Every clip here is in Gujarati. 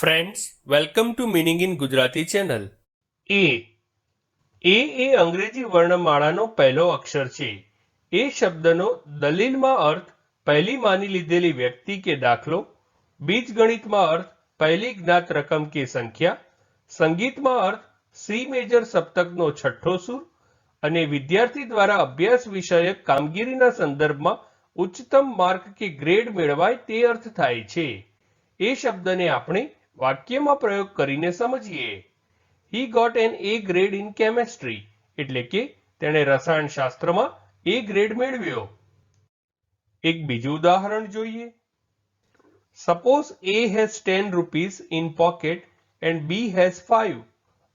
Friends welcome to meaning in Gujarati channel A A A અંગ્રેજી વર્ણમાળાનો પહેલો અક્ષર છે. એ શબ્દનો દલીલમાં અર્થ પહેલી માની લીધેલી વ્યક્તિ કે દાખલો, બીજગણિતમાં અર્થ પહેલી જ્ઞાત રકમ કે સંખ્યા, સંગીતમાં અર્થ સી મેજર સપ્તકનો છઠ્ઠો સૂર અને વિદ્યાર્થી દ્વારા અભ્યાસ વિષયક કામગીરીના સંદર્ભમાં ઉચ્ચતમ માર્ક કે ગ્રેડ મેળવાય તે અર્થ થાય છે. એ શબ્દને આપણે વાક્યમાં પ્રયોગ કરીને સમજીએ. He got an A grade in chemistry એટલે કે તેણે રસાયણશાસ્ત્રમાં એ ગ્રેડ મેળવ્યો. એક બીજું ઉદાહરણ જોઈએ. Suppose A has ten rupees in pocket and B has five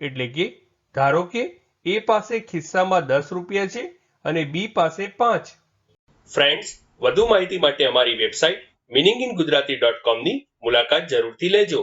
એટલે કે ધારો કે એ પાસે ખિસ્સામાં દસ રૂપિયા છે અને બી પાસે પાંચ. ફ્રેન્ડ્સ વધુ માહિતી માટે અમારી website meaning in Gujarati dot કોમની મુલાકાત જરૂરથી લેજો.